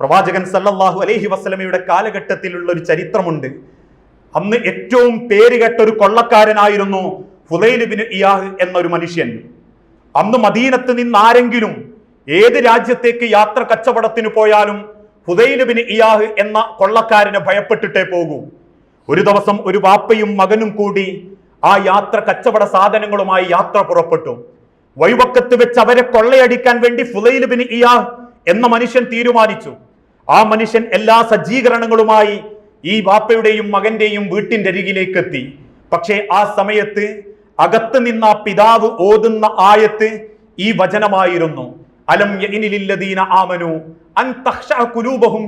പ്രവാചകൻ സല്ലല്ലാഹു അലൈഹി വസ്ലമയുടെ കാലഘട്ടത്തിലുള്ള ഒരു ചരിത്രമുണ്ട്. അന്ന് ഏറ്റവും പേരുകെട്ട ഒരു കൊള്ളക്കാരനായിരുന്നു ഫുലൈൽ ബിൻ ഇയാഹ് എന്നൊരു മനുഷ്യൻ. അന്ന് മദീനത്ത് നിന്ന് ആരെങ്കിലും ഏത് രാജ്യത്തേക്ക് യാത്ര കച്ചവടത്തിന് പോയാലും ഹുദൈൽ ഇയാഹ് എന്ന കൊള്ളക്കാരനെ ഭയപ്പെട്ടിട്ടേ പോകൂ. ഒരു ദിവസം ഒരു വാപ്പയും മകനും കൂടി ആ യാത്ര കച്ചവട സാധനങ്ങളുമായി യാത്ര പുറപ്പെട്ടു. വഴിവക്കത്ത് വെച്ച് അവരെ കൊള്ളയടിക്കാൻ വേണ്ടി ഫുലൈലുബിന് ഇയാഹ് എന്ന മനുഷ്യൻ തീരുമാനിച്ചു. ആ മനുഷ്യൻ എല്ലാ സജ്ജീകരണങ്ങളുമായി ഈ വാപ്പയുടെയും മകന്റെയും വീട്ടിന്റെ അരികിലേക്ക് എത്തി പക്ഷേ ആ സമയത്ത് അകത്ത് നിന്ന പിതാവ് ഓതുന്ന ആയത്ത് ഈ വചനമായിരുന്നു. അലം ആമനു അൻ ഖുലൂബഹും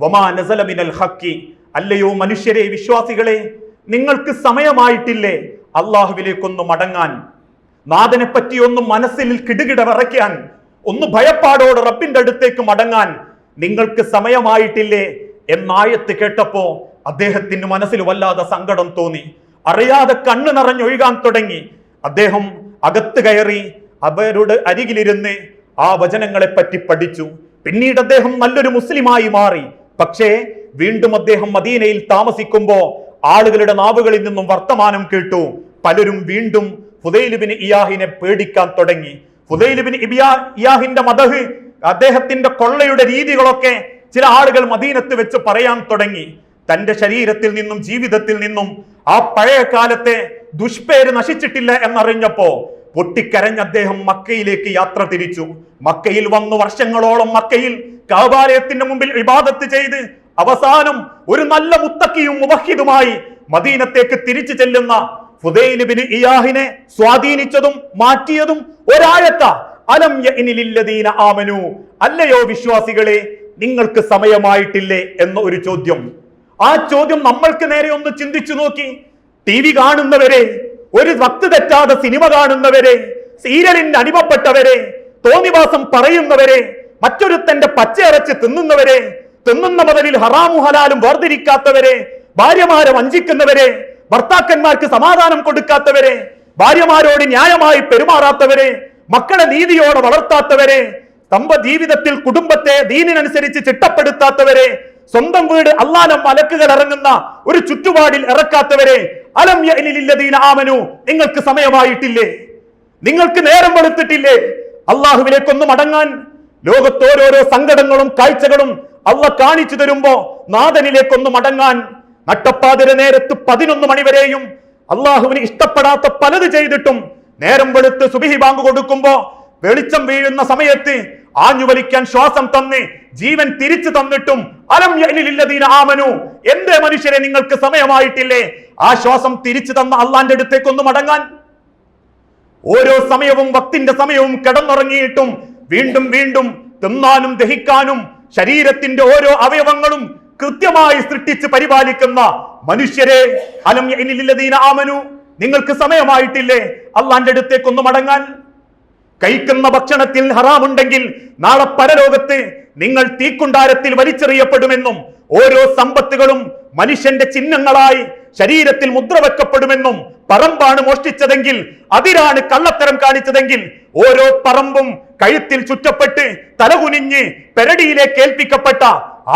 വമാ നസല മിനൽ ഹഖി അല്ലയോ മനുഷ്യരെ വിശ്വാസികളെ നിങ്ങൾക്ക് സമയമായിട്ടില്ലേ അള്ളാഹുവിലേക്കൊന്ന് മടങ്ങാൻ? നാഥനെ പറ്റി ഒന്ന് മനസ്സിൽ കിടുകിട വിറയ്ക്കാൻ ഒന്ന് ഭയപ്പാടോടെ റബ്ബിന്റെ അടുത്തേക്ക് മടങ്ങാൻ നിങ്ങൾക്ക് സമയമായിട്ടില്ലേ എന്നായത്ത് കേട്ടപ്പോ അദ്ദേഹത്തിന് മനസ്സിൽ വല്ലാതെ സങ്കടം തോന്നി. അറിയാതെ കണ്ണു നിറഞ്ഞൊഴുകാൻ തുടങ്ങി. അദ്ദേഹം അകത്ത് കയറി അവരുടെ അരികിലിരുന്ന് ആ വചനങ്ങളെ പറ്റി പഠിച്ചു. പിന്നീട് അദ്ദേഹം നല്ലൊരു മുസ്ലിമായി മാറി. പക്ഷേ വീണ്ടും അദ്ദേഹം മദീനയിൽ താമസിക്കുമ്പോ ആളുകളുടെ നാവുകളിൽ നിന്നും വർത്തമാനം കേട്ടു. പലരും വീണ്ടും ഹുദൈലുബിന് ഇയാഹിനെ പേടിക്കാൻ തുടങ്ങി. ഫുദൈലുബിന് ഇയാഹിന്റെ മതഹ് അദ്ദേഹത്തിന്റെ കൊള്ളയുടെ രീതികളൊക്കെ ചില ആളുകൾ മദീനത്ത് വെച്ച് പറയാൻ തുടങ്ങി. തന്റെ ശരീരത്തിൽ നിന്നും ജീവിതത്തിൽ നിന്നും ആ പഴയ കാലത്തെ ദുഷ്പേര് നശിച്ചിട്ടില്ല എന്നറിഞ്ഞപ്പോ പൊട്ടിക്കരഞ്ഞ് അദ്ദേഹം മക്കയിലേക്ക് യാത്ര തിരിച്ചു. മക്കയിൽ വന്നു വർഷങ്ങളോളം മക്കയിൽ കാബാലയത്തിന്റെ മുമ്പിൽ വിവാദത്ത് ചെയ്ത് അവസാനം ഒരു നല്ല മുത്തക്കിയും മുവഹിദുമായി മദീനത്തേക്ക് തിരിച്ചു ചെല്ലുന്ന ഫുദൈലിബിന് ഇയാഹിനെ സ്വാധീനിച്ചതും മാറ്റിയതും ഒരായത്ത അലം ആമനു. അല്ലയോ വിശ്വാസികളെ നിങ്ങൾക്ക് സമയമായിട്ടില്ലേ എന്ന ഒരു ചോദ്യം. ആ ചോദ്യം നമ്മൾക്ക് നേരെ ഒന്ന് ചിന്തിച്ചു നോക്കി. ടി വി കാണുന്നവരെ ഒരു ഭക്തി തെറ്റാതെ സിനിമ കാണുന്നവരെ സീരിയലിന് അടിമപ്പെട്ടവരെ തോന്നിവാസം പറയുന്നവരെ മറ്റൊരുത്തന്റെ പച്ചയിറച്ച് തിന്നുന്നവരെ തിന്നുന്ന മുതലിൽ ഹറാമു ഹലാലും വേർതിരിക്കാത്തവരെ ഭാര്യമാരെ വഞ്ചിക്കുന്നവരെ ഭർത്താക്കന്മാർക്ക് സമാധാനം കൊടുക്കാത്തവരെ ഭാര്യമാരോട് ന്യായമായി പെരുമാറാത്തവരെ മക്കളെ നീതിയോടെ വളർത്താത്തവരെ തമ്പ ജീവിതത്തിൽ കുടുംബത്തെ ദീനിനനുസരിച്ച് ചിട്ടപ്പെടുത്താത്തവരെ സ്വന്തം വീട് അല്ലാലം മലക്കുകൾ ഇറങ്ങുന്ന ഒരു ചുറ്റുപാടിൽ ഇറക്കാത്തവരെ അലം യഅ്നിലില്ലദീന ആമനു നിങ്ങൾക്ക് സമയമായിട്ടില്ലേ? നിങ്ങൾക്ക് നേരം വെളുത്തിട്ടില്ലേ? അള്ളാഹുവിലേക്കൊന്നും അടങ്ങാൻ ലോകത്തോരോരോ സങ്കടങ്ങളും കാഴ്ചകളും അള്ള കാണിച്ചു തരുമ്പോ നാഥനിലേക്കൊന്നും അടങ്ങാൻ നട്ടപ്പാതിര നേരത്ത് പതിനൊന്ന് മണിവരെയും അള്ളാഹുവിന് ഇഷ്ടപ്പെടാത്ത പലത് ചെയ്തിട്ടും നേരം വെളുത്ത് സുബിഹി ബാങ്ക് കൊടുക്കുമ്പോ വെളിച്ചം വീഴുന്ന സമയത്ത് ആഞ്ഞു വലിക്കാൻ ശ്വാസം തന്ന് ജീവൻ തിരിച്ചു തന്നിട്ടും അലം യഅ്നിലില്ലദീന ആമനു. എന്റെ മനുഷ്യരെ നിങ്ങൾക്ക് സമയമായിട്ടില്ലേ? ആ ശ്വാസം തിരിച്ചു തന്ന അള്ളാന്റെ അടുത്തേക്കൊന്ന് മടങ്ങാൻ. ഓരോ സമയവും വക്തിന്റെ സമയവും കിടന്നുറങ്ങിയിട്ടും വീണ്ടും വീണ്ടും തിന്നാനും ദഹിക്കാനും ശരീരത്തിന്റെ ഓരോ അവയവങ്ങളും കൃത്യമായി സൃഷ്ടിച്ച് പരിപാലിക്കുന്ന മനുഷ്യരെ അലം യഅ്നിലില്ലദീന ആമനു. നിങ്ങൾക്ക് സമയമായിട്ടില്ലേ? അള്ളാന്റെ അടുത്തേക്കൊന്ന് മടങ്ങാൻ. കഴിക്കുന്ന ഭക്ഷണത്തിൽ ഹറാമുണ്ടെങ്കിൽ നാളെ പരലോകത്ത് നിങ്ങൾ തീക്കുണ്ടാരത്തിൽ വലിച്ചെറിയപ്പെടുമെന്നും ഓരോ സമ്പത്തുകളും മനുഷ്യന്റെ ചിഹ്നങ്ങളായി ശരീരത്തിൽ മുദ്ര വെക്കപ്പെടുമെന്നും പറമ്പാണ് മോഷ്ടിച്ചതെങ്കിൽ അതിരാണ് കള്ളത്തരം കാണിച്ചതെങ്കിൽ ഓരോ പറമ്പും കഴുത്തിൽ ചുറ്റപ്പെട്ട് തലകുനിഞ്ഞ് പെരടിയിലേക്ക് ഏൽപ്പിക്കപ്പെട്ട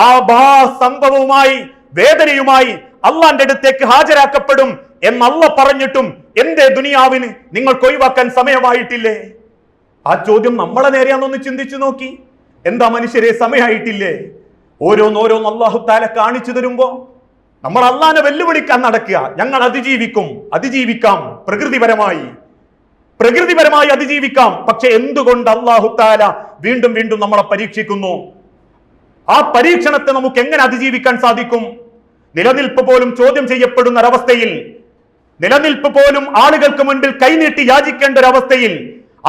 ആ ബാ സംഭവവുമായി വേദനയുമായി അള്ളാന്റെ അടുത്തേക്ക് ഹാജരാക്കപ്പെടും എന്നല്ല പറഞ്ഞിട്ടും എന്റെ ദുനിയാവിന് നിങ്ങൾക്ക് ഒഴിവാക്കാൻ സമയമായിട്ടില്ലേ? ആ ചോദ്യം നമ്മളെ നേരെയാണെന്നൊന്ന് ചിന്തിച്ചു നോക്കി. എന്താ മനുഷ്യരെ സമയമായിട്ടില്ലേ? ഓരോന്നോരോന്ന് അള്ളാഹു താല കാണിച്ചു തരുമ്പോ നമ്മൾ അള്ളാനെ വെല്ലുവിളിക്കാൻ നടക്കുക. ഞങ്ങൾ അതിജീവിക്കും. അതിജീവിക്കാം. പ്രകൃതിപരമായി. പ്രകൃതിപരമായി അതിജീവിക്കാം. പക്ഷെ എന്തുകൊണ്ട് അള്ളാഹു താല വീണ്ടും വീണ്ടും നമ്മളെ പരീക്ഷിക്കുന്നു? ആ പരീക്ഷണത്തെ നമുക്ക് എങ്ങനെ അതിജീവിക്കാൻ സാധിക്കും? നിലനിൽപ്പ് പോലും ചോദ്യം ചെയ്യപ്പെടുന്ന ഒരവസ്ഥയിൽ നിലനിൽപ്പ് പോലും ആളുകൾക്ക് മുൻപിൽ കൈനീട്ടി യാചിക്കേണ്ട ഒരു അവസ്ഥയിൽ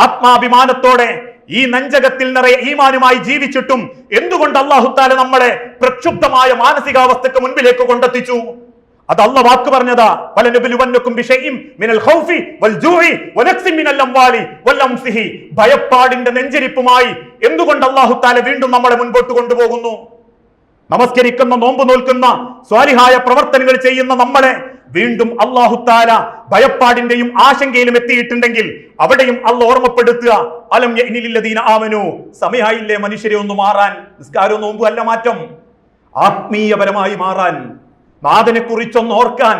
ആത്മാഭിമാനത്തോടെ ഈ നഞ്ചകത്തിൽ നിറയെ ഈമാനുമായി ജീവിച്ചിട്ടും എന്തുകൊണ്ട് അള്ളാഹുത്താല നമ്മളെ പ്രക്ഷുബ്ധമായ മാനസികാവസ്ഥക്ക് മുൻപിലേക്ക് കൊണ്ടെത്തിച്ചു? അത് അല്ല വാക്ക് പറഞ്ഞതാ വലനുബിലുവന്നക്കും ബിശൈഇം മിനൽ ഖൗഫി വൽ ജൂഇ വനക്സിൻ മിനൽ അംവാലി വൽ അംസിഹി. ഭയപ്പാടിന്റെ നെഞ്ചരിപ്പുമായി എന്തുകൊണ്ട് അല്ലാഹു തആല വീണ്ടും നമ്മളെ മുൻപോട്ട് കൊണ്ടുപോകുന്നു? നമസ്കരിക്കുന്ന നോമ്പ് നോൽക്കുന്ന സ്വാലിഹായ പ്രവർത്തനങ്ങൾ ചെയ്യുന്ന നമ്മളെ വീണ്ടും അള്ളാഹുത്താല ഭയപ്പാടിന്റെയും ആശങ്കയിലും എത്തിയിട്ടുണ്ടെങ്കിൽ അവിടെയും അല്ല ഓർമ്മപ്പെടുത്തുക. അലം യഅ്നിലില്ലദീന ആമനു. സമയായില്ലേ മനുഷ്യരെ ഒന്ന് മാറാൻ. നിസ്കാരവും നോമ്പും അല്ല മാറ്റം. ആത്മീയപരമായി മാറാൻ. നാഥനെ കുറിച്ചൊന്ന് ഓർക്കാൻ.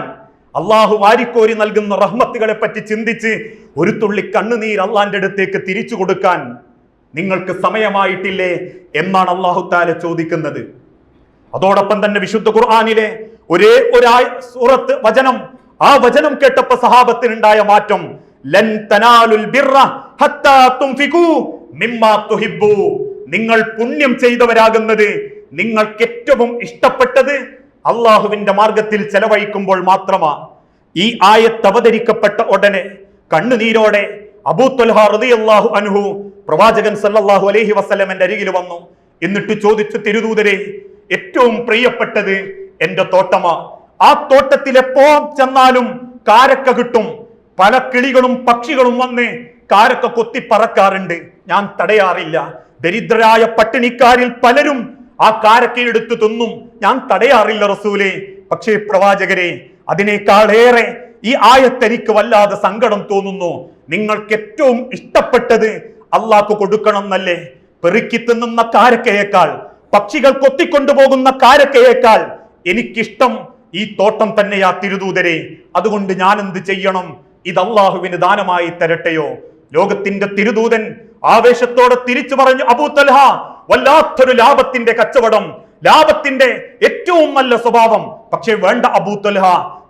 അള്ളാഹു വാരിക്കോരി നൽകുന്ന റഹ്മത്തുകളെ പറ്റി ചിന്തിച്ച് ഒരു തുള്ളി കണ്ണുനീർ അള്ളാന്റെ അടുത്തേക്ക് തിരിച്ചു കൊടുക്കാൻ നിങ്ങൾക്ക് സമയമായിട്ടില്ലേ എന്നാണ് അള്ളാഹു താല ചോദിക്കുന്നത്. അതോടൊപ്പം തന്നെ വിശുദ്ധ ഖുർആാനിലെ ഒരേ ഒരാ സൂറത്ത് വചനം ആ വചനം കേട്ടപ്പോ സഹാബത്തിനുണ്ടായ മാറ്റം ലൻ തനാലുൽ ഹത്താ നിങ്ങൾ പുണ്യം ചെയ്തവരാകുന്നത് നിങ്ങൾക്ക് ഏറ്റവും ഇഷ്ടപ്പെട്ടത് അള്ളാഹുവിന്റെ മാർഗത്തിൽ ചെലവഴിക്കുമ്പോൾ മാത്രമാ. ഈ ആയത്ത് അവതരിക്കപ്പെട്ട ഉടനെ കണ്ണുനീരോടെ അബൂത്തുൽഹ അൻഹു പ്രവാചകൻ സല്ലാഹു അലഹി വസ്ലമന്റെ അരികിൽ വന്നു. എന്നിട്ട് ചോദിച്ചു തിരുദൂതരെ ഏറ്റവും പ്രിയപ്പെട്ടത് എന്റെ തോട്ടമാ. ആ തോട്ടത്തിൽ എപ്പോ ചെന്നാലും കാരക്ക കിട്ടും. പല കിളികളും പക്ഷികളും വന്ന് കാരക്ക കൊത്തി പറക്കാറുണ്ട്. ഞാൻ തടയാറില്ല. ദരിദ്രരായ പട്ടിണിക്കാരിൽ പലരും ആ കാരക്കയെടുത്ത് തിന്നും. ഞാൻ തടയാറില്ല റസൂലെ. പക്ഷേ പ്രവാചകരെ അതിനേക്കാളേറെ ഈ ആയത്തെനിക്ക് വല്ലാതെ സങ്കടം തോന്നുന്നു. നിങ്ങൾക്ക് ഏറ്റവും ഇഷ്ടപ്പെട്ടത് അള്ളാക്ക് കൊടുക്കണം എന്നല്ലേ പെറുക്കി തിന്നുന്ന കാരക്കയേക്കാൾ പക്ഷികൾ കൊത്തിക്കൊണ്ടുപോകുന്ന കാരക്കയേക്കാൾ എനിക്കിഷ്ടം ഈ തോട്ടം തന്നെയാ തിരുദൂതരെ. അതുകൊണ്ട് ഞാൻ എന്ത് ചെയ്യണം? ഇത് അള്ളാഹുവിന് ദാനമായി തരട്ടെയോ? ലോകത്തിന്റെ തിരുദൂതൻ ആവേശത്തോടെ തിരിച്ചു പറഞ്ഞു അബൂത്തൽഹ വല്ലാത്തൊരു ലാഭത്തിന്റെ കച്ചവടം. ലാഭത്തിന്റെ ഏറ്റവും നല്ല സ്വഭാവം. പക്ഷേ വേണ്ട അബൂത്തൽഹ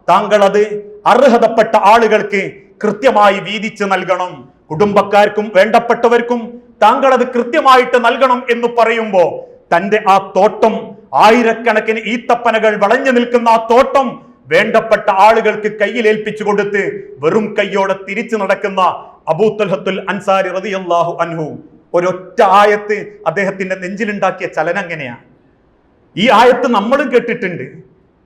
താങ്കൾ അത് അർഹതപ്പെട്ട ആളുകൾക്ക് കൃത്യമായി വീതിച്ച് നൽകണം. കുടുംബക്കാർക്കും വേണ്ടപ്പെട്ടവർക്കും താങ്കൾ അത് കൃത്യമായിട്ട് നൽകണം എന്ന് പറയുമ്പോ തന്റെ ആ തോട്ടം ആയിരക്കണക്കിന് ഈത്തപ്പനകൾ വളഞ്ഞു നിൽക്കുന്ന ആ തോട്ടം വേണ്ടപ്പെട്ട ആളുകൾക്ക് കയ്യിലേൽപ്പിച്ചു കൊടുത്ത് വെറും കയ്യോടെ തിരിച്ചു നടക്കുന്ന അബൂത്തൽഹത്തുൽ അൻസാരി റളിയല്ലാഹു അൻഹു. ഒരൊറ്റ ആയത്ത് അദ്ദേഹത്തിന്റെ നെഞ്ചിലുണ്ടാക്കിയ ചലനം എങ്ങനെയാ? ഈ ആയത്ത് നമ്മളും കേട്ടിട്ടുണ്ട്.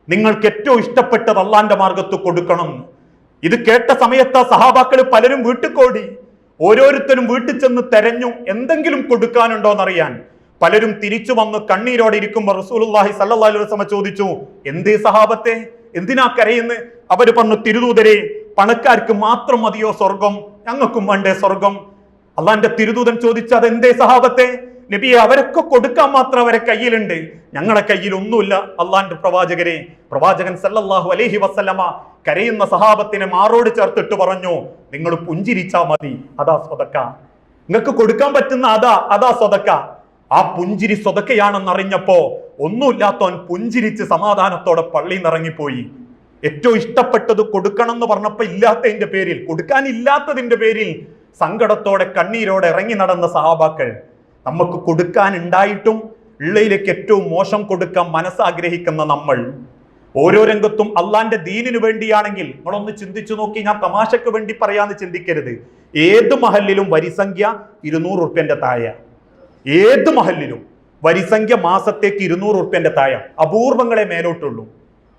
നിങ്ങൾക്ക് ഏറ്റവും ഇഷ്ടപ്പെട്ടത് അള്ളാന്റെ മാർഗത്ത് കൊടുക്കണം. ഇത് കേട്ട സമയത്ത് സഹാബാക്കൾ പലരും വീട്ടിൽ കോടി. ഓരോരുത്തരും വീട്ടിൽ ചെന്ന് തെരഞ്ഞു എന്തെങ്കിലും കൊടുക്കാനുണ്ടോന്നറിയാൻ. പലരും തിരിച്ചു വന്ന് കണ്ണീരോടെ ഇരിക്കുമ്പോൾ റസൂലുള്ളാഹി സല്ലാ വസല്ലം ചോദിച്ചു എന്തേ സഹാബത്തെ? എന്തിനാ കരയുന്ന്? അവർ പറഞ്ഞു തിരുദൂതരെ പണക്കാർക്ക് മാത്രം മതിയോ സ്വർഗം? ഞങ്ങൾക്കും വേണ്ടേ സ്വർഗം? അള്ളാന്റെ തിരുദൂതൻ ചോദിച്ചു അതെന്തേ സഹാബത്തെ? നബിയെ അവരൊക്കെ കൊടുക്കാൻ മാത്രം അവരെ കയ്യിലുണ്ട്. ഞങ്ങളുടെ കയ്യിൽ ഒന്നുമില്ല. അള്ളാന്റെ പ്രവാചകരെ പ്രവാചകൻ സല്ലല്ലാഹു അലൈഹി വസല്ലമ കരയുന്ന സഹാബത്തിനെ മാറോട് ചേർത്തിട്ട് പറഞ്ഞു നിങ്ങൾ പുഞ്ചിരിച്ചാ മതി. അതാ സ്വതക്ക. നിങ്ങൾക്ക് കൊടുക്കാൻ പറ്റുന്ന അതാ അതാ സ്വതക്ക. ആ പുഞ്ചിരി സ്വതക്കയാണെന്നറിഞ്ഞപ്പോ ഒന്നുമില്ലാത്തവൻ പുഞ്ചിരിച്ച് സമാധാനത്തോടെ പള്ളി നിറങ്ങിപ്പോയി ഏറ്റവും ഇഷ്ടപ്പെട്ടത് കൊടുക്കണം എന്ന് പറഞ്ഞപ്പോ ഇല്ലാത്തതിന്റെ പേരിൽ കൊടുക്കാനില്ലാത്തതിന്റെ പേരിൽ സങ്കടത്തോടെ കണ്ണീരോടെ ഇറങ്ങി നടന്ന സഹാബാക്കൾ നമുക്ക് കൊടുക്കാനുണ്ടായിട്ടും ഉള്ളയിലേക്ക് ഏറ്റവും മോശം കൊടുക്കാൻ മനസ്സാഗ്രഹിക്കുന്ന നമ്മൾ ഓരോ രംഗത്തും അള്ളാന്റെ ദീനിനു വേണ്ടിയാണെങ്കിൽ നമ്മളൊന്ന് ചിന്തിച്ചു നോക്കി ഞാൻ തമാശക്ക് വേണ്ടി പറയാന്ന് ചിന്തിക്കരുത്. ഏത് മഹലിലും വരിസംഖ്യ ഇരുന്നൂറ് ഉറുപ്പ്യന്റെ താഴെ. ഏത് മഹലിലും വരിസംഖ്യ മാസത്തേക്ക് ഇരുന്നൂറ് ഉറുപ്പ്യന്റെ താഴെ അപൂർവങ്ങളെ മേലോട്ടുള്ളൂ.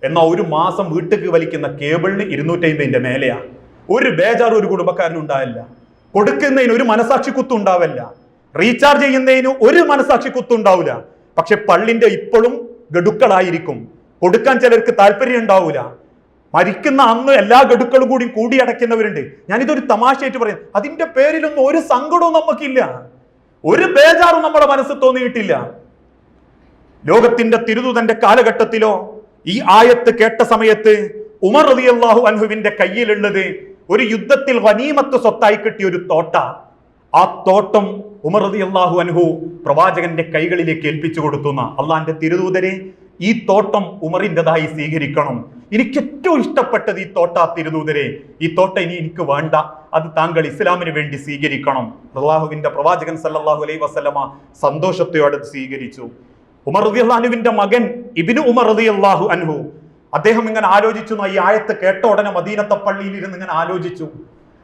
എന്നാൽ ഒരു മാസം വീട്ടിലേക്ക് വലിക്കുന്ന കേബിളിന് ഇരുന്നൂറ്റമ്പതിന്റെ മേലെയാണ് ഒരു ബേജാർ ഒരു കുടുംബക്കാരനും ഉണ്ടാവില്ല. കൊടുക്കുന്നതിന് ഒരു മനസാക്ഷി കുത്തും ഉണ്ടാവില്ല. റീചാർജ് ചെയ്യുന്നതിന് ഒരു മനസാക്ഷി കുത്തും ഉണ്ടാവില്ല. പക്ഷെ പള്ളിന്റെ ഇപ്പോഴും ഗഡുക്കളായിരിക്കും. കൊടുക്കാൻ ചിലർക്ക് താല്പര്യം ഉണ്ടാവില്ല. മരിക്കുന്ന അന്ന് എല്ലാ ഗഡുക്കളും കൂടി കൂടിയടയ്ക്കുന്നവരുണ്ട് ഞാനിതൊരു തമാശയായിട്ട് പറയാം. അതിന്റെ പേരിലൊന്നും ഒരു സങ്കടവും നമുക്കില്ല. ഒരു ബേജാറും നമ്മുടെ മനസ്സിൽ തോന്നിയിട്ടില്ല. ലോകത്തിന്റെ തിരുതുതന്റെ കാലഘട്ടത്തിലോ ഈ ആയത്ത് കേട്ട സമയത്ത് ഉമർ റളിയല്ലാഹു അൻഹുവിന്റെ കയ്യിലുള്ളത് ഒരു യുദ്ധത്തിൽ വനീമത്ത് സ്വത്തായി കിട്ടിയ ഒരു തോട്ട. ആ തോട്ടം ഉമർ റളിയല്ലാഹു അൻഹു പ്രവാചകന്റെ കൈകളിലേക്ക് ഏൽപ്പിച്ചു കൊടുത്തുന്ന അള്ളാന്റെ തിരുദൂതരെ ഈ തോട്ടം ഉമറിന്റെതായി സ്വീകരിക്കണം. എനിക്ക് ഏറ്റവും ഇഷ്ടപ്പെട്ടത് ഈ തോട്ട തിരുദൂതരെ. ഈ തോട്ട ഇനി എനിക്ക് വേണ്ട. അത് താങ്കൾ ഇസ്ലാമിന് വേണ്ടി സ്വീകരിക്കണം. അള്ളാഹുവിന്റെ പ്രവാചകൻ സല്ലാഹു അലൈ വസല്ലമ സന്തോഷത്തോടെ സ്വീകരിച്ചു. ഉമർ റളിയല്ലാഹുവിന്റെ മകൻ ഇബിനു ഉമർ അള്ളാഹു അൻഹു. അദ്ദേഹം ഇങ്ങനെ ആലോചിച്ചു ഈ ആയത്ത് കേട്ട ഉടനെ മദീനത്തെ പള്ളിയിൽ ഇരുന്ന് ഇങ്ങനെ ആലോചിച്ചു.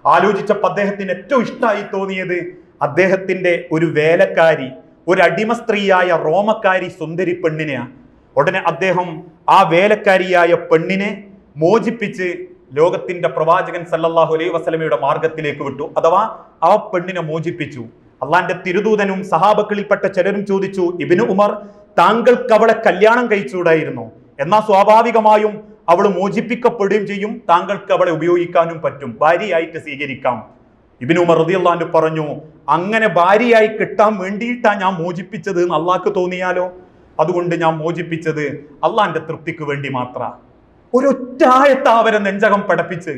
ആലോചിച്ചപ്പോൾ അദ്ദേഹത്തിന് ഏറ്റവും ഇഷ്ടമായി തോന്നിയത് അദ്ദേഹത്തിന്റെ ഒരു വേലക്കാരി ഒരു അടിമ സ്ത്രീയായ റോമക്കാരി സുന്ദരി പെണ്ണിനെയാണ് ഉടനെ അദ്ദേഹം ആ വേലക്കാരിയായ പെണ്ണിനെ മോചിപ്പിച്ച് ലോകത്തിന്റെ പ്രവാചകൻ സല്ലല്ലാഹു അലൈഹി വസല്ലമയുടെ മാർഗത്തിലേക്ക് വിട്ടു. അഥവാ ആ പെണ്ണിനെ മോചിപ്പിച്ചു. അള്ളാന്റെ തിരുദൂതനും സഹാബക്കളിൽപ്പെട്ട ചിലരും ചോദിച്ചു ഇബിന് ഉമർ താങ്കൾക്ക് അവളെ കല്യാണം കഴിച്ചുകൂടായിരുന്നു? എന്നാൽ സ്വാഭാവികമായും അവൾ മോചിപ്പിക്കപ്പെടുകയും ചെയ്യും. താങ്കൾക്ക് അവളെ ഉപയോഗിക്കാനും പറ്റും. ഭാര്യയായിട്ട് സ്വീകരിക്കാം. ഇബിനു മറുതിയല്ലാണ്ട് പറഞ്ഞു അങ്ങനെ ഭാര്യയായി കിട്ടാൻ വേണ്ടിയിട്ടാണ് ഞാൻ മോചിപ്പിച്ചത് എന്ന് അള്ളാഹ്ക്ക് തോന്നിയാലോ? അതുകൊണ്ട് ഞാൻ മോചിപ്പിച്ചത് അള്ളാന്റെ തൃപ്തിക്ക് വേണ്ടി മാത്ര. ഒരൊറ്റായത്ത അവരെ നെഞ്ചകം പടപ്പിച്ച്.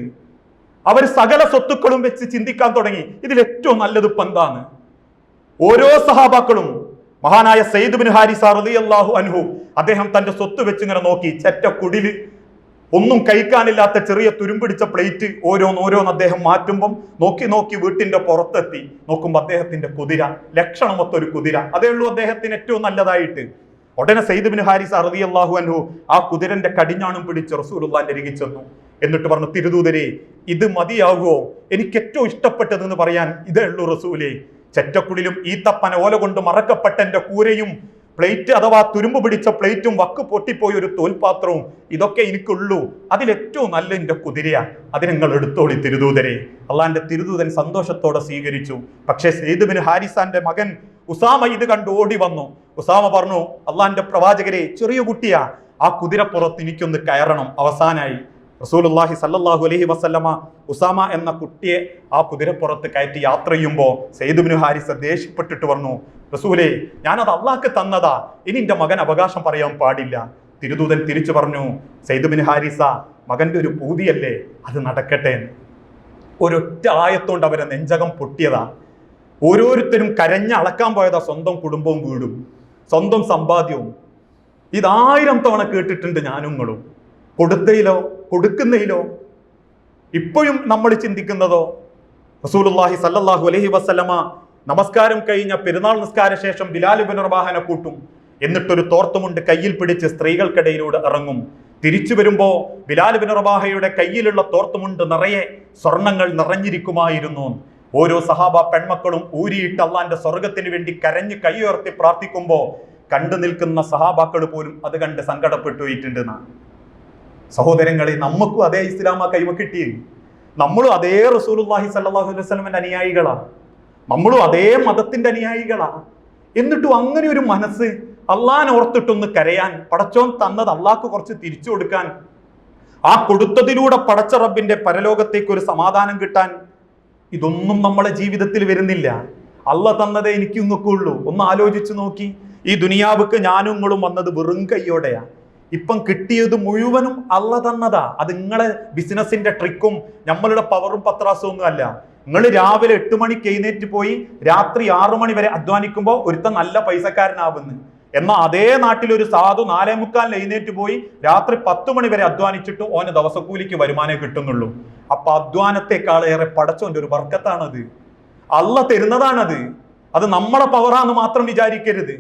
അവർ സകല സ്വത്തുക്കളും വെച്ച് ചിന്തിക്കാൻ തുടങ്ങി. ഇതിൽ ഏറ്റവും നല്ലത് പന്താണ് ഓരോ സഹാബാക്കളും മഹാനായ സയ്യിദ് ബിൻ ഹാരിസ അള്ളാഹു അനുഹു അദ്ദേഹം തന്റെ സ്വത്ത് വെച്ച് ഇങ്ങനെ നോക്കി. ചെറ്റ കുടിൽ ഒന്നും കഴിക്കാനില്ലാത്ത ചെറിയ തുരുമ്പിടിച്ച പ്ലേറ്റ് ഓരോന്ന് ഓരോന്ന് അദ്ദേഹം മാറ്റുമ്പം നോക്കി നോക്കി വീട്ടിന്റെ പുറത്തെത്തി. നോക്കുമ്പോൾ അദ്ദേഹത്തിന്റെ കുതിര ലക്ഷണമൊത്തൊരു കുതിര. അതേ ഉള്ളൂ അദ്ദേഹത്തിന് ഏറ്റവും നല്ലതായിട്ട്. ഉടനെ സയ്യിദ് ഹാരിസ് അറബി അള്ളാഹു അൻഹു ആ കുതിരന്റെ കടിഞ്ഞാണും പിടിച്ച് റസൂലുള്ളാന്റെ അരികിൽ ചെന്നു. എന്നിട്ട് പറഞ്ഞു തിരുദൂതരെ ഇത് മതിയാകുമോ? എനിക്ക് ഏറ്റവും ഇഷ്ടപ്പെട്ടതെന്ന് പറയാൻ ഇതേ ഉള്ളൂ റസൂലേ. ചെറ്റക്കുടിലും ഈത്തപ്പന ഓല കൊണ്ട് മറക്കപ്പെട്ട എന്റെ കൂരയും പ്ലേറ്റ് അഥവാ തുരുമ്പ് പിടിച്ച പ്ലേറ്റും വക്ക് പൊട്ടിപ്പോയ ഒരു തോൽപാത്രവും ഇതൊക്കെ എനിക്കുള്ളൂ. അതിലേറ്റവും നല്ല എന്റെ കുതിരയാ. അത് നിങ്ങൾ എടുത്തോളി തിരുദൂതരെ. അള്ളാന്റെ തിരുദൂതൻ സന്തോഷത്തോടെ സ്വീകരിച്ചു. പക്ഷേ സെയ്ദുബിന് ഹാരിസാന്റെ മകൻ ഉസാമ ഇത് കണ്ട് ഓടി വന്നു. ഉസാമ പറഞ്ഞു അള്ളാഹിന്റെ പ്രവാചകരെ ചെറിയ കുട്ടിയാ ആ കുതിരപ്പുറത്ത് എനിക്കൊന്ന് കയറണം. അവസാനായി റസൂലുള്ളാഹി സല്ലാഹു അലഹി വസല്ലമ ഉസാമ എന്ന കുട്ടിയെ ആ കുതിരപ്പുറത്ത് കയറ്റി യാത്ര ചെയ്യുമ്പോൾ സെയ്ദുബിന് ഹാരിസ ദേഷ്യപ്പെട്ടിട്ട് പറഞ്ഞു റസൂലെ ഞാനത് അള്ളാഹ്ക്ക് തന്നതാ. ഇനി എന്റെ മകൻ അവകാശം പറയാൻ പാടില്ല. തിരുദൂതൻ തിരിച്ചു പറഞ്ഞു സെയ്ദുബിന് ഹാരിസ മകന്റെ ഒരു പൂതിയല്ലേ? അത് നടക്കട്ടെ. ഒരൊറ്റ ആയത്തോണ്ട് അവരെ നെഞ്ചകം പൊട്ടിയതാ. ഓരോരുത്തരും കരഞ്ഞ് അളക്കാൻ പോയതാ സ്വന്തം കുടുംബവും വീടും സ്വന്തം സമ്പാദ്യവും. ഇതായിരം തവണ കേട്ടിട്ടുണ്ട് ഞാനും നിങ്ങളും കൊടുത്തയിലോ കൊടുക്കുന്നതിലോ ഇപ്പോഴും നമ്മൾ ചിന്തിക്കുന്നതോ റസൂലുള്ളാഹി സല്ലല്ലാഹു അലൈഹി വസല്ലമ നമസ്കാരം കഴിഞ്ഞ പെരുന്നാൾ നിസ്കാര ശേഷം ബിലാൽ റബാഹനെ കൂട്ടും. എന്നിട്ടൊരു തോർത്തുമുണ്ട് കയ്യിൽ പിടിച്ച് സ്ത്രീകൾക്കിടയിലൂടെ ഇറങ്ങും. തിരിച്ചു വരുമ്പോ ബിലാൽ ഇബ്നു റബാഹയുടെ കയ്യിലുള്ള തോർത്തുമുണ്ട് നിറയെ സ്വർണങ്ങൾ നിറഞ്ഞിരിക്കുമായിരുന്നു. ഓരോ സഹാബ പെൺമക്കളും ഊരിയിട്ട് അള്ളാന്റെ സ്വർഗത്തിന് വേണ്ടി കരഞ്ഞ് കൈയുയർത്തി പ്രാർത്ഥിക്കുമ്പോൾ കണ്ടു നിൽക്കുന്ന സഹാബാക്കൾ പോലും അത് കണ്ട് സങ്കടപ്പെട്ടു പോയിട്ടുണ്ടെന്നാണ് സഹോദരങ്ങളെ നമുക്കും അതേ ഇസ്ലാമ കൈവ കിട്ടി നമ്മളും അതേ റസൂലുള്ളാഹി സല്ലല്ലാഹു അലൈഹി വസല്ലമയുടെ അനുയായികളാ. നമ്മളും അതേ മതത്തിന്റെ അനുയായികളാ. എന്നിട്ടും അങ്ങനെ ഒരു മനസ്സ് അള്ളാൻ ഓർത്തിട്ടൊന്ന് കരയാൻ പടച്ചോൻ തന്നത് അള്ളാഹ്ക്ക് കുറച്ച് തിരിച്ചു കൊടുക്കാൻ ആ കൊടുത്തതിലൂടെ പടച്ച റബ്ബിന്റെ പരലോകത്തേക്ക് ഒരു സമാധാനം കിട്ടാൻ ഇതൊന്നും നമ്മളെ ജീവിതത്തിൽ വരുന്നില്ല. അല്ല തന്നതേ എനിക്ക് നിൽക്കുള്ളൂ ഒന്ന് ആലോചിച്ചു നോക്കി. ഈ ദുനിയാവുക്ക് ഞാനും നിങ്ങളും വന്നത് വെറും കയ്യോടെയാ. ഇപ്പം കിട്ടിയത് മുഴുവനും അല്ല തന്നതാ. അത് നിങ്ങളെ ബിസിനസിന്റെ ട്രിക്കും നമ്മളുടെ പവറും പത്രാസും ഒന്നും അല്ല. നിങ്ങൾ രാവിലെ എട്ട് മണിക്ക് എഴുന്നേറ്റ് പോയി രാത്രി ആറു മണി വരെ അധ്വാനിക്കുമ്പോൾ ഒരുത്ത നല്ല പൈസക്കാരനാവുന്നു. എന്നാൽ അതേ നാട്ടിൽ ഒരു സാധു നാലേ മുക്കാലിന് എഴുന്നേറ്റ് പോയി രാത്രി പത്ത് മണി വരെ അധ്വാനിച്ചിട്ട് ഓന് ദിവസക്കൂലിക്ക് വരുമാനം കിട്ടുന്നുള്ളൂ. അപ്പൊ അധ്വാനത്തെക്കാളേറെ പടച്ചോന്റെ ഒരു വർക്കത്താണത് അല്ല തരുന്നതാണത്. അത് നമ്മളെ പവറാന്ന് മാത്രം വിചാരിക്കരുത്.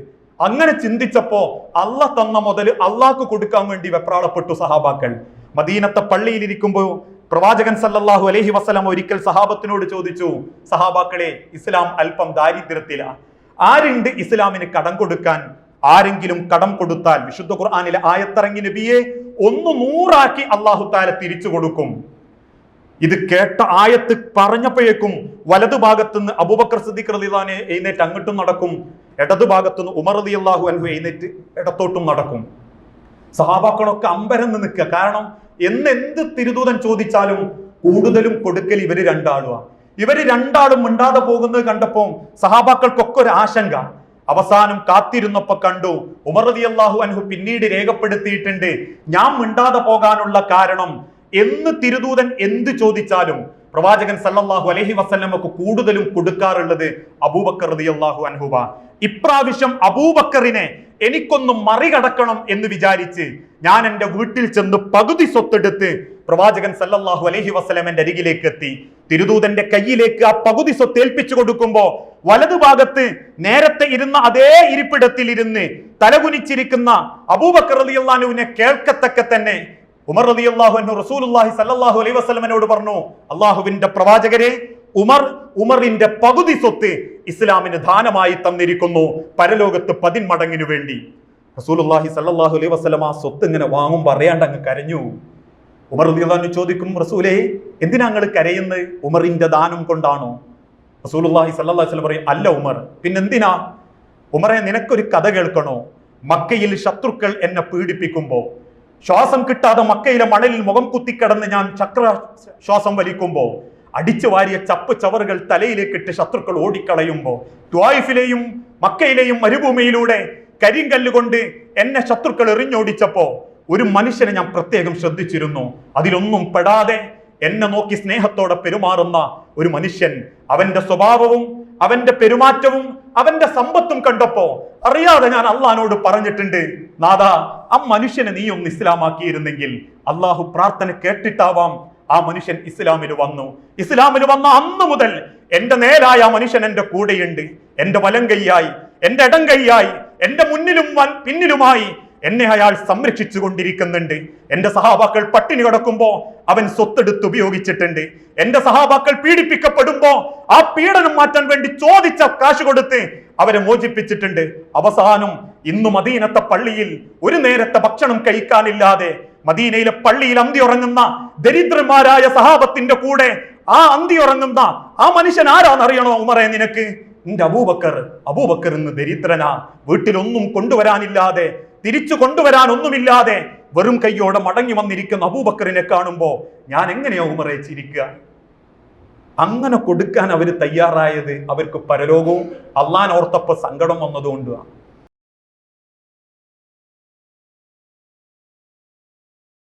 അങ്ങനെ ചിന്തിച്ചപ്പോ അല്ല തന്ന മുതൽ അള്ളാഹ്ക്ക് കൊടുക്കാൻ വേണ്ടി വെപ്രാളപ്പെട്ടു സഹാബാക്കൾ. മദീനത്തെ പള്ളിയിൽ ഇരിക്കുമ്പോൾ പ്രവാചകൻ സല്ലല്ലാഹു അലൈഹി വസല്ലം ഒരിക്കൽ സഹാബത്തിനോട് ചോദിച്ചു സഹാബാക്കളെ ഇസ്ലാം അല്പം ദാരിദ്ര്യത്തില. ആരുണ്ട് ഇസ്ലാമിന് കടം കൊടുക്കാൻ? ആരെങ്കിലും കടം കൊടുത്താൽ വിശുദ്ധ ഖുർആാനിലെ ആയത്തിറങ്ങി നബിയെ ഒന്ന് നൂറാക്കി അള്ളാഹു താല തിരിച്ചു കൊടുക്കും. ഇത് കേട്ട ആയത്ത് പറഞ്ഞപ്പോഴേക്കും വലതുഭാഗത്തുനിന്ന് അബൂബക്കർ സിദ്ദീഖ് റലിദാനെ എഴുന്നേറ്റ് അങ്ങോട്ടും നടക്കും. ഇടതുഭാഗത്തുനിന്ന് ഉമർ റളിയല്ലാഹു അൻഹു എഴുന്നേറ്റ് ഇടത്തോട്ടും നടക്കും. സഹാബാക്കളൊക്കെ അമ്പരന്ന് നിൽക്കുക. കാരണം എന്ന് എന്ത് തിരുദൂതൻ ചോദിച്ചാലും കൂടുതലും കൊടുക്കൽ ഇവർ രണ്ടാളുവാ. ഇവർ രണ്ടാളും മിണ്ടാതെ പോകുന്നത് കണ്ടപ്പോൾ സഹാബാക്കൾക്കൊക്കെ ഒരു ആശങ്ക. അവസാനം കാത്തിരുന്നപ്പോ കണ്ടു ഉമർ റളിയല്ലാഹു അൻഹു പിന്നീട് രേഖപ്പെടുത്തിയിട്ടുണ്ട്. ഞാൻ മിണ്ടാതെ പോകാനുള്ള കാരണം എന്ന് തിരുദൂതൻ എന്ത് ചോദിച്ചാലും പ്രവാചകൻ സല്ലല്ലാഹു അലഹി വസല്ലമക്ക് കൂടുതലും കൊടുക്കാറുള്ളത് അബൂബക്കർ റളിയല്ലാഹു അൻഹുബ ഇപ്രാവശ്യം അബൂബക്കറിനെ എനിക്കൊന്ന് മറികടക്കണം എന്ന് വിചാരിച്ച് ഞാൻ എന്റെ വീട്ടിൽ ചെന്ന് പകുതി സ്വത്തെടുത്ത് പ്രവാചകൻ സല്ലല്ലാഹു അലഹി വസ്ലമന്റെ അരികിലേക്ക് എത്തി. തിരുദൂതന്റെ കയ്യിലേക്ക് ആ പകുതി സ്വത്ത് ഏൽപ്പിച്ചു കൊടുക്കുമ്പോ വലതുഭാഗത്ത് നേരത്തെ ഇരുന്ന അതേ ഇരിപ്പിടത്തിൽ ഇരുന്ന് തലകുനിച്ചിരിക്കുന്ന അബൂബക്കർ റളിയല്ലാഹുവിനെ കേൾക്കത്തക്ക തന്നെ ഉമർ റളിയല്ലാഹു അൻഹു റസൂലുള്ളാഹി സല്ലാഹു വസല്ലമയോട് പറഞ്ഞു അള്ളാഹുവിന്റെ പ്രവാചകരെ ഉമർ ഉമറിന്റെ പകുതി സ്വത്ത് ഇസ്ലാമിന് ദാനമായി തന്നിരിക്കുന്നു പരലോകത്ത് പതിന്മടങ്ങിനു വേണ്ടി. റസൂലുള്ളാഹി സല്ലാഹു അലൈ വസ്ലം ആ സ്വത്ത് ഇങ്ങനെ വാങ്ങുമ്പോൾ അറിയാണ്ട് അങ്ങ് കരഞ്ഞു. ഉമർ റളിയല്ലാഹു ചോദിക്കും റസൂലേ എന്തിനാ ഞങ്ങൾ കരയുന്നത്? ഉമറിന്റെ ദാനം കൊണ്ടാണോ? റസൂലുള്ളാഹി സല്ലല്ലാഹു അലൈഹി വസല്ലം പറയും അല്ല ഉമർ പിന്നെന്തിനാ? ഉമറെ നിനക്കൊരു കഥ കേൾക്കണോ? മക്കയിൽ ശത്രുക്കൾ എന്നെ പീഡിപ്പിക്കുമ്പോൾ ശ്വാസം കിട്ടാതെ മക്കയിലെ മണലിൽ മുഖം കുത്തിക്കിടന്ന് ഞാൻ ചക്ര ശ്വാസം വലിക്കുമ്പോൾ അടിച്ചു വാരിയ ചപ്പ് ചവറുകൾ തലയിലേക്കിട്ട് ശത്രുക്കൾ ഓടിക്കളയുമ്പോൾ ദ്വായിഫിലെയും മക്കയിലെയും മരുഭൂമിയിലൂടെ കരിങ്കല്ല് കൊണ്ട് എന്നെ ശത്രുക്കൾ എറിഞ്ഞോടിച്ചപ്പോ ഒരു മനുഷ്യനെ ഞാൻ പ്രത്യേകം ശ്രദ്ധിച്ചിരുന്നു. അതിലൊന്നും പെടാതെ എന്നെ നോക്കി സ്നേഹത്തോടെ പെരുമാറുന്ന ഒരു മനുഷ്യൻ അവന്റെ സ്വഭാവവും അവന്റെ പെരുമാറ്റവും അവന്റെ സമ്പത്തും കണ്ടപ്പോ അറിയാതെ ഞാൻ അള്ളഹാനോട് പറഞ്ഞിട്ടുണ്ട് നാദാ ആ മനുഷ്യനെ നീ ഒന്ന് ഇസ്ലാമാക്കിയിരുന്നെങ്കിൽ അള്ളാഹു പ്രാർത്ഥന കേട്ടിട്ടാവാം ആ മനുഷ്യൻ ഇസ്ലാമിൽ വന്നു. ഇസ്ലാമിൽ വന്ന അന്ന് മുതൽ എന്റെ നേരായ ആ മനുഷ്യൻ എന്റെ കൂടെയുണ്ട്. എന്റെ വലം കൈയായി എന്റെ ഇടം കൈയായി എന്റെ മുന്നിലും പിന്നിലുമായി എന്നെ അയാൾ സംരക്ഷിച്ചു കൊണ്ടിരിക്കുന്നുണ്ട് എന്റെ സഹാബാക്കൾ പട്ടിണി കിടക്കുമ്പോൾ അവൻ സ്വത്തെടുത്ത് ഉപയോഗിച്ചിട്ടുണ്ട്. എന്റെ സഹാബാക്കൾ പീഡിപ്പിക്കപ്പെടുമ്പോ ആ പീഡനം മാറ്റാൻ വേണ്ടി ചോദിച്ച കാശ് കൊടുത്ത് അവരെ മോചിപ്പിച്ചിട്ടുണ്ട്. അവസാനം ഇന്ന് മദീനത്തെ പള്ളിയിൽ ഒരു നേരത്തെ ഭക്ഷണം കഴിക്കാനില്ലാതെ മദീനയിലെ പള്ളിയിൽ അന്തി ഉറങ്ങുന്ന ദരിദ്രന്മാരായ സഹാബത്തിന്റെ കൂടെ ആ അന്തി ഉറങ്ങുന്ന ആ മനുഷ്യൻ ആരാന്നറിയണോ ഉമറെ നിനക്ക്? നിന്റെ അബൂബക്കർ. അബൂബക്കർ ഇന്ന് ദരിദ്രനാ. വീട്ടിലൊന്നും കൊണ്ടുവരാനില്ലാതെ തിരിച്ചു കൊണ്ടുവരാൻ ഒന്നുമില്ലാതെ വെറും കയ്യോടെ മടങ്ങി വന്നിരിക്കുന്ന അബൂബക്കറിനെ കാണുമ്പോൾ ഞാൻ എങ്ങനെയാ ഉമറെ ചിരിക്കുക? അങ്ങനെ കൊടുക്കാൻ അവർ തയ്യാറായത് അവർക്ക് പരലോകവും അള്ളാൻ ഓർത്തപ്പോ സങ്കടം വന്നതുകൊണ്ടാണ്